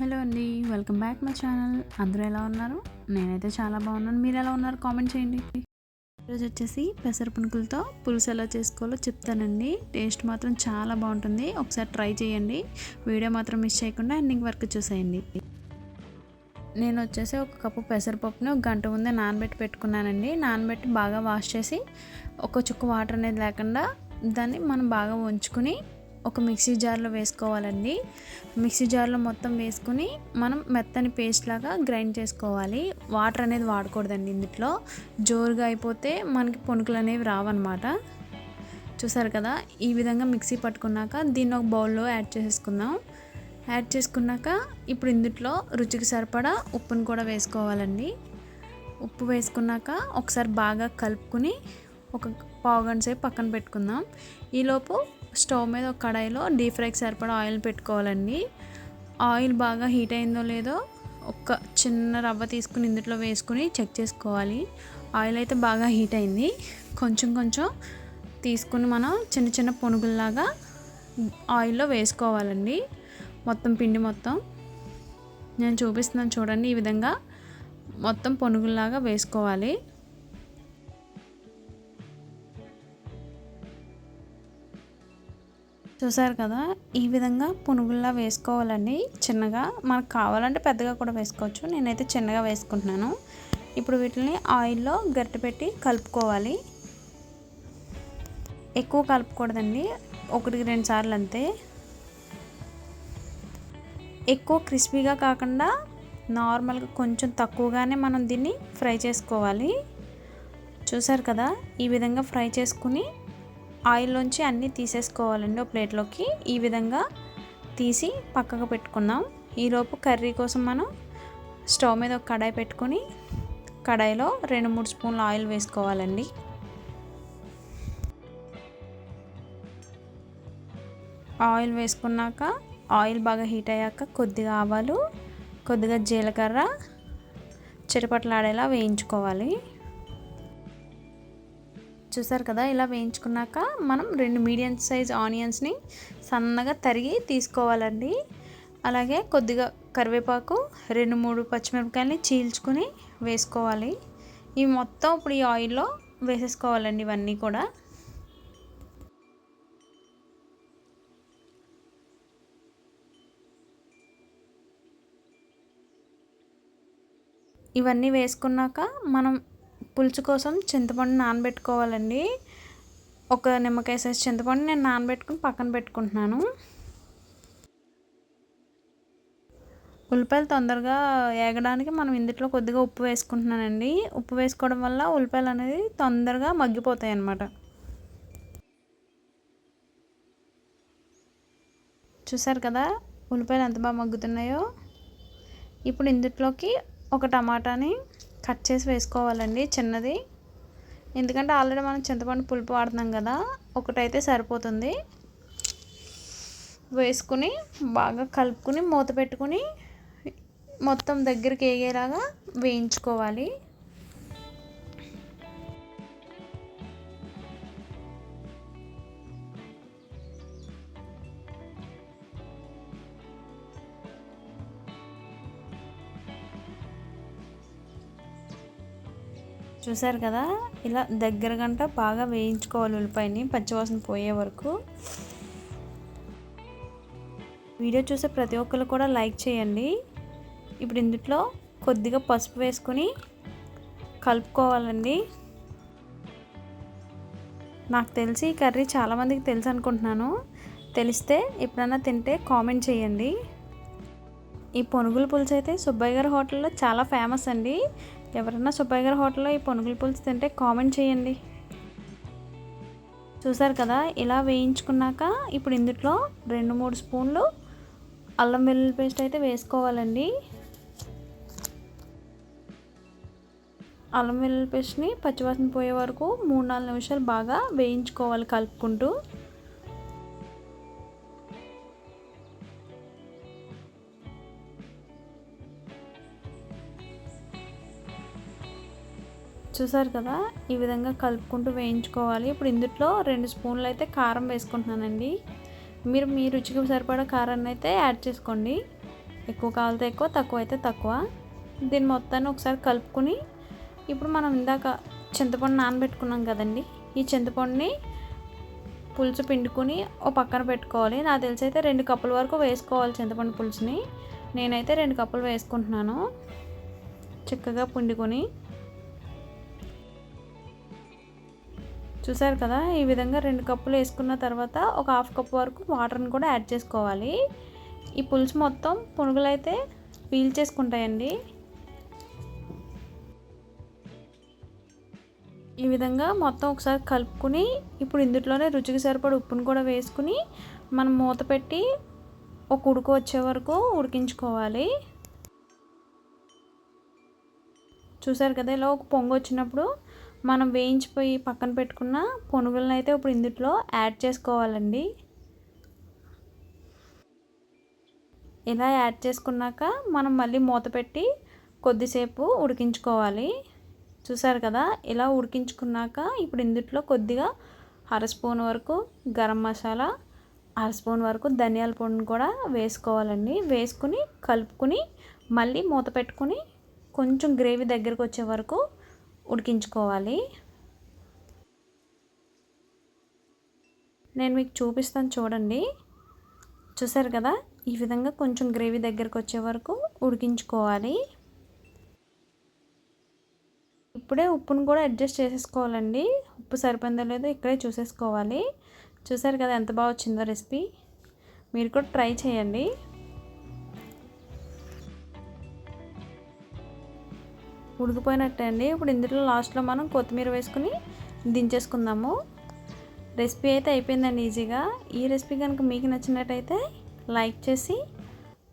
Hello అండి welcome back my channel. అందరూ ఎలా ఉన్నారు? నేనైతే చాలా బాగున్నాను. మీరు ఎలా ఉన్నారు? కామెంట్ చేయండి. ఈరోజు వచ్చేసి పెసర పునుకులతో పులుసు ఎలా చేసుకోవాలో చెప్తానండి. టేస్ట్ మాత్రం చాలా బాగుంటుంది. ఒకసారి ట్రై చేయండి. వీడియో మాత్రం మిస్ చేయకుండా ఎండింగ్ వరకు చూసేయండి. నేను వచ్చేసి ఒక కప్పు పెసరపప్పుని ఒక గంట ముందే నానబెట్టి పెట్టుకున్నానండి. నానబెట్టి బాగా వాష్ చేసి ఒక చుక్క వాటర్ అనేది లేకుండా దాన్ని మనం బాగా ఉంచుకుని ఒక మిక్సీ జార్లో వేసుకోవాలండి. మిక్సీ జార్లో మొత్తం వేసుకుని మనం మెత్తని పేస్ట్ లాగా గ్రైండ్ చేసుకోవాలి. వాటర్ అనేది వాడకూడదండి ఇందులో జోరుగా అయిపోతే మనకి పొనుకులు అనేవి రావన్నమాట. చూసారు కదా ఈ విధంగా మిక్సీ పట్టుకున్నాక దీన్ని ఒక బౌల్లో యాడ్ చేసేసుకుందాం. యాడ్ చేసుకున్నాక ఇప్పుడు ఇందులో రుచికి సరిపడా ఉప్పును కూడా వేసుకోవాలండి. ఉప్పు వేసుకున్నాక ఒకసారి బాగా కలుపుకుని ఒక పావు గంట సేపు పక్కన పెట్టుకుందాం. ఈలోపు స్టవ్ మీద ఒక కడాయిలో డీప్ ఫ్రైకి సరిపడా ఆయిల్ పెట్టుకోవాలండి. ఆయిల్ బాగా హీట్ అయిందో లేదో ఒక చిన్న రవ్వ తీసుకుని ఇందులో వేసుకుని చెక్ చేసుకోవాలి. ఆయిల్ అయితే బాగా హీట్ అయింది. కొంచెం కొంచెం తీసుకుని మనం చిన్న చిన్న పునుగుల్లాగా ఆయిల్లో వేసుకోవాలండి. మొత్తం పిండి మొత్తం. నేను చూపిస్తున్నాను చూడండి ఈ విధంగా మొత్తం పొనుగుల్లాగా వేసుకోవాలి. చూసారు కదా ఈ విధంగా పునుగుల్లా వేసుకోవాలండి. చిన్నగా మనకు కావాలంటే పెద్దగా కూడా వేసుకోవచ్చు. నేనైతే చిన్నగా వేసుకుంటున్నాను. ఇప్పుడు వీటిని ఆయిల్లో గట్టి పెట్టి కలుపుకోవాలి. ఎక్కువ కలుపుకూడదండి. ఒకటికి రెండు సార్లు అంతే. ఎక్కువ క్రిస్పీగా కాకుండా నార్మల్గా కొంచెం తక్కువగానే మనం దీన్ని ఫ్రై చేసుకోవాలి. చూసారు కదా ఈ విధంగా ఫ్రై చేసుకుని ఆయిల్లోంచి అన్నీ తీసేసుకోవాలండి ఒక ప్లేట్లోకి. ఈ విధంగా తీసి పక్కకు పెట్టుకుందాం. ఈలోపు కర్రీ కోసం మనం స్టవ్ మీద ఒక కడాయి పెట్టుకొని కడాయిలో రెండు మూడు స్పూన్ల ఆయిల్ వేసుకోవాలండి. ఆయిల్ వేసుకున్నాక ఆయిల్ బాగా హీట్ అయ్యాక కొద్దిగా ఆవాలు కొద్దిగా జీలకర్ర చిరపట్లాడేలా వేయించుకోవాలి. చూసారు కదా ఇలా వేయించుకున్నాక మనం రెండు మీడియం సైజ్ ఆనియన్స్ని సన్నగా తరిగి తీసుకోవాలండి. అలాగే కొద్దిగా కరివేపాకు రెండు మూడు పచ్చిమిరపకాయలని చీల్చుకుని వేసుకోవాలి. ఇవి మొత్తం ఇప్పుడు ఈ ఆయిల్లో వేసేసుకోవాలండి ఇవన్నీ కూడా. ఇవన్నీ వేసుకున్నాక మనం పులుసు కోసం చింతపండు నానబెట్టుకోవాలండి. ఒక నిమ్మకాయ సైజ్ చింతపండు నేను నానబెట్టుకుని పక్కన పెట్టుకుంటున్నాను. ఉల్లిపాయలు తొందరగా ఏగడానికి మనం ఇందులో కొద్దిగా ఉప్పు వేసుకుంటున్నానండి. ఉప్పు వేసుకోవడం వల్ల ఉల్లిపాయలు అనేది తొందరగా మగ్గిపోతాయి అన్నమాట చూసారు కదా ఉల్లిపాయలు ఎంత బాగా మగ్గుతున్నాయో? ఇప్పుడు ఇందులోకి ఒక టమాటాని కట్ చేసి వేసుకోవాలండి చిన్నది. ఎందుకంటే ఆల్రెడీ మనం చింతపండు పులుపు వాడుతున్నాం కదా ఒకటైతే సరిపోతుంది. వేసుకుని బాగా కలుపుకుని మూత పెట్టుకుని మొత్తం దగ్గరికి వేగేలాగా వేయించుకోవాలి. చూసారు కదా? ఇలా దగ్గర గంట బాగా వేయించుకోవాలి ఉల్లిపాయని పచ్చివాసన పోయే వరకు. వీడియో చూసే ప్రతి ఒక్కరు కూడా లైక్ చేయండి. ఇప్పుడు ఇందులో కొద్దిగా పసుపు వేసుకొని కలుపుకోవాలండి. నాకు తెలిసి ఈ కర్రీ చాలామందికి తెలుసు అనుకుంటున్నాను. తెలిస్తే ఎప్పుడైనా తింటే కామెంట్ చేయండి. ఈ పొనుగుల పులుసు అయితే సుబ్బయ్య గారి హోటల్లో చాలా ఫేమస్ అండి. ఎవరన్నా సుబ్బయ్య గారి హోటల్లో ఈ పొనుగుల పులుసు తింటే కామెంట్ చేయండి. చూసారు కదా ఇలా వేయించుకున్నాక ఇప్పుడు ఇందులో రెండు మూడు స్పూన్లు అల్లం వెల్లుల్లి పేస్ట్ అయితే వేసుకోవాలండి. అల్లం వెల్లుల్లి పేస్ట్ని పచ్చివాసన పోయే వరకు మూడు నాలుగు నిమిషాలు బాగా వేయించుకోవాలి కలుపుకుంటూ. చూసారు కదా? ఈ విధంగా కలుపుకుంటూ వేయించుకోవాలి. ఇప్పుడు ఇందులో రెండు స్పూన్లు అయితే కారం వేసుకుంటున్నానండి. మీరు మీ రుచికి సరిపడా కారాన్ని అయితే యాడ్ చేసుకోండి. ఎక్కువ కావాలితే ఎక్కువ తక్కువ అయితే తక్కువ. దీన్ని మొత్తాన్ని ఒకసారి కలుపుకుని ఇప్పుడు మనం ఇందాక చింతపండు నానబెట్టుకున్నాం కదండి. ఈ చింతపండుని పులుసు పిండుకొని ఓ పక్కన పెట్టుకోవాలి. నాకు తెలిసి అయితే రెండు కప్పుల వరకు వేసుకోవాలి చింతపండు పులుసుని. నేనైతే రెండు కప్పులు వేసుకుంటున్నాను. చక్కగా పిండుకొని. చూసారు కదా? ఈ విధంగా రెండు కప్పులు వేసుకున్న తర్వాత ఒక హాఫ్ కప్ వరకు వాటర్ని కూడా యాడ్ చేసుకోవాలి. ఈ పులుసు మొత్తం పునుగులైతే అయితే పీల్ చేసుకుంటాయండి ఈ విధంగా మొత్తం ఒకసారి కలుపుకుని ఇప్పుడు ఇందులోనే రుచికి సరిపడ ఉప్పును కూడా వేసుకుని మనం మూత పెట్టి ఒక ఉడుకు వచ్చే వరకు ఉడికించుకోవాలి. చూసారు కదా? ఇలా ఒక పొంగు వచ్చినప్పుడు మనం వేయించిపోయి పక్కన పెట్టుకున్న పొనుగులను అయితే ఇప్పుడు ఇందులో యాడ్ చేసుకోవాలండి. ఇలా యాడ్ చేసుకున్నాక మనం మళ్ళీ మూత పెట్టి కొద్దిసేపు ఉడికించుకోవాలి. చూసారు కదా ఇలా ఉడికించుకున్నాక ఇప్పుడు ఇందుట్లో కొద్దిగా అర స్పూన్ వరకు గరం మసాలా అర స్పూన్ వరకు ధనియాల పొడిని కూడా వేసుకోవాలండి. వేసుకుని కలుపుకుని మళ్ళీ మూత పెట్టుకుని కొంచెం గ్రేవీ దగ్గరకు వచ్చే వరకు ఉడికించుకోవాలి. నేను మీకు చూపిస్తాను చూడండి. చూసారు కదా? ఈ విధంగా కొంచెం గ్రేవీ దగ్గరకు వచ్చే వరకు ఉడికించుకోవాలి. ఇప్పుడే ఉప్పును కూడా అడ్జస్ట్ చేసేసుకోవాలండి. ఉప్పు సరిపోయిందో లేదో ఇక్కడే చూసేసుకోవాలి. చూసారు కదా ఎంత బాగా వచ్చిందో రెసిపీ? మీరు కూడా ట్రై చేయండి. ఉడికిపోయినట్టే అండి ఇప్పుడు ఇందులో లాస్ట్లో మనం కొత్తిమీర వేసుకుని దించేసుకుందాము. రెసిపీ అయితే అయిపోయిందండి ఈజీగా. ఈ రెసిపీ కనుక మీకు నచ్చినట్టయితే లైక్ చేసి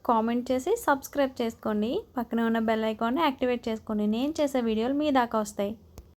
కామెంట్ చేసి సబ్స్క్రైబ్ చేసుకోండి. పక్కనే ఉన్న బెల్ ఐకాన్ని యాక్టివేట్ చేసుకోండి. నేను చేసే వీడియోలు మీ దాకా వస్తాయి.